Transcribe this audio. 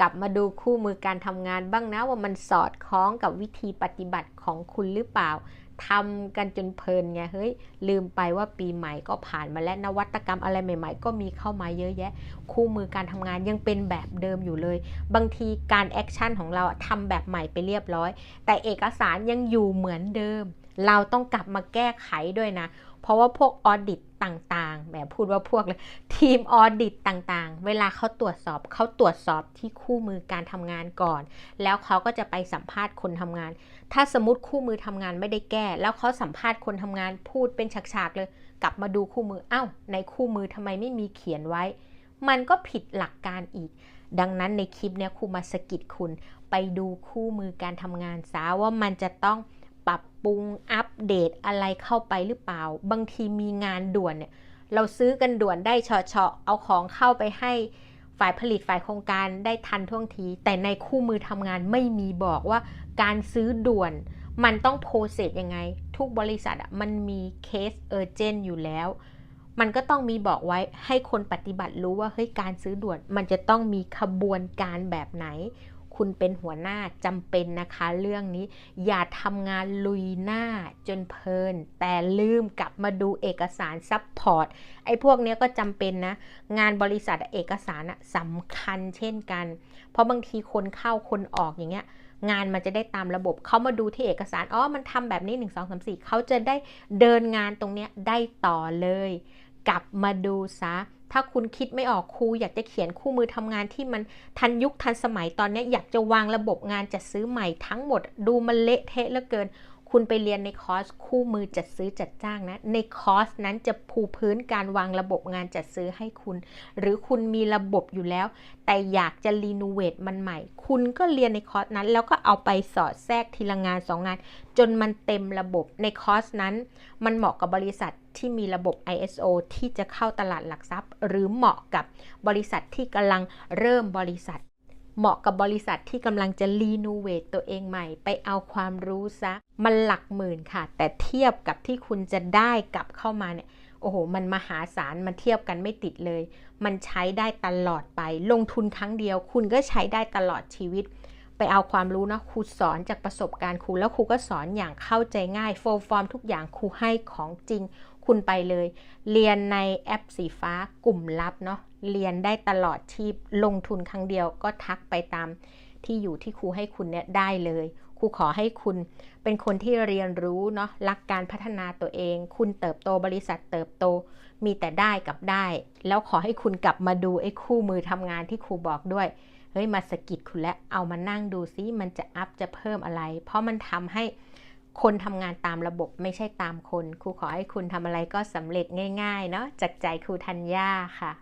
กลับมาดูคู่มือการทำงานบ้างนะว่ามันสอดคล้องกับวิธีปฏิบัติของคุณหรือเปล่าทำกันจนเพลินไงเฮ้ยลืมไปว่าปีใหม่ก็ผ่านมาและนวัตกรรมอะไรใหม่ ๆ ก็มีเข้ามาเยอะแยะ คู่มือการทำงานยังเป็นแบบเดิมอยู่เลย บางทีการแอคชั่นของเราทำแบบใหม่ไปเรียบร้อย แต่เอกสารยังอยู่เหมือนเดิม เราต้องกลับมาแก้ไขด้วยนะ เพราะว่าพวกออดิตต่างๆแหมพูดว่าพวกเลยทีมออดิตต่างๆ เวลาเขาตรวจสอบเขาตรวจสอบที่คู่มือการทำงานก่อน แล้วเขาก็จะไปสัมภาษณ์คนทำงาน ถ้าสมมติคู่มือทำงานไม่ได้แก้ แล้วเขาสัมภาษณ์คนทำงานพูดเป็นฉากๆเลย กลับมาดูคู่มืออ้าวในคู่มือทำไมไม่มีเขียนไว้ มันก็ผิดหลักการอีก ดังนั้นในคลิปเนี้ยครูมาสกิดคุณ ไปดูคู่มือการทำงานซะว่ามันจะต้อง ปรับปรุงอัปเดตอะไรเข้าไปหรือเปล่า บางทีมีงานด่วนเนี่ย เราซื้อกันด่วนได้เฉาะๆเอาของเข้าไปให้ฝ่ายผลิตฝ่ายโครงการได้ทันท่วงที แต่ในคู่มือทำงานไม่มีบอกว่าการซื้อด่วนมันต้องโพสเซสยังไง ทุกบริษัทอะมันมีเคสเออร์เจนอยู่แล้ว มันก็ต้องมีบอกไว้ให้คนปฏิบัติรู้ว่าเฮ้ยการซื้อด่วน มันจะต้องมีขบวนการแบบไหน คุณเป็นหัวหน้าจำเป็นนะคะ เรื่องนี้อย่าทำงานลุยหน้าจนเพลิน แต่ลืมกลับมาดูเอกสารซัพพอร์ตไอ้พวกนี้ก็จำเป็นนะ งานบริษัทเอกสารสำคัญเช่นกัน เพราะบางทีคนเข้าคนออกอย่างเงี้ยงานมันจะได้ตามระบบ เขามาดูที่เอกสาร อ๋อ มันทำแบบนี้ 1 2 3 4 เขาจะได้เดินงานตรงเนี้ยได้ต่อเลย กลับมาดูซะ ถ้าคุณคิดไม่ออกครูอยากจะเขียนคู่มือทำงานที่มันทันยุคทันสมัยตอนนี้อยากจะวางระบบงานจัดซื้อใหม่ทั้งหมด ดูมันเละเทะเหลือเกิน คุณไปเรียนในคอร์สคู่มือจัดซื้อจัดจ้างนะ ในคอร์สนั้นจะปูพื้นการวางระบบงานจัดซื้อให้คุณ หรือคุณมีระบบอยู่แล้ว แต่อยากจะรีโนเวทมันใหม่ คุณก็เรียนในคอร์สนั้น แล้วก็เอาไปสอดแทรกทีละงานสองงาน จนมันเต็มระบบ ในคอร์สนั้น มันเหมาะกับบริษัทที่มีระบบ ISO ที่จะเข้าตลาดหลักทรัพย์ หรือเหมาะกับบริษัทที่กำลังเริ่มบริษัท เหมาะกับบริษัทที่กำลังจะรีโนเวตตัวเองใหม่ ไปเอาความรู้ซะ มันหลักหมื่นค่ะ แต่เทียบกับที่คุณจะได้กลับเข้ามาเนี่ย โอ้โห มันมหาศาล มันเทียบกันไม่ติดเลย มันใช้ได้ตลอดไป ลงทุนครั้งเดียว คุณก็ใช้ได้ตลอดชีวิต ไปเอาความรู้นะครูสอนจากประสบการณ์ครูแล้วครูก็สอนอย่างเข้าใจง่ายโฟล์ฟอร์มทุกอย่างครูให้ของจริง คุณไปเลย เรียนในแอปสีฟ้ากลุ่มลับเนาะเรียนได้ตลอดชีพลงทุนครั้งเดียวก็ทักไปตามที่อยู่ที่ครูให้คุณเนี่ยได้เลยครูขอให้คุณเป็นคนที่เรียนรู้เนาะรักการพัฒนาตัวเอง คุณเติบโตบริษัทเติบโตมีแต่ได้กับได้ แล้วขอให้คุณกลับมาดูไอ้คู่มือทำงานที่ครูบอกด้วย เฮ้ยมาสะกิดคุณและเอามานั่งดูซิมันจะอัพจะเพิ่มอะไร เพราะมันทำให้คนทำงานตามระบบไม่ใช่ตามคน ครูขอให้คุณทำอะไรก็สำเร็จง่ายๆ เนาะจากใจครูธัญญาค่ะ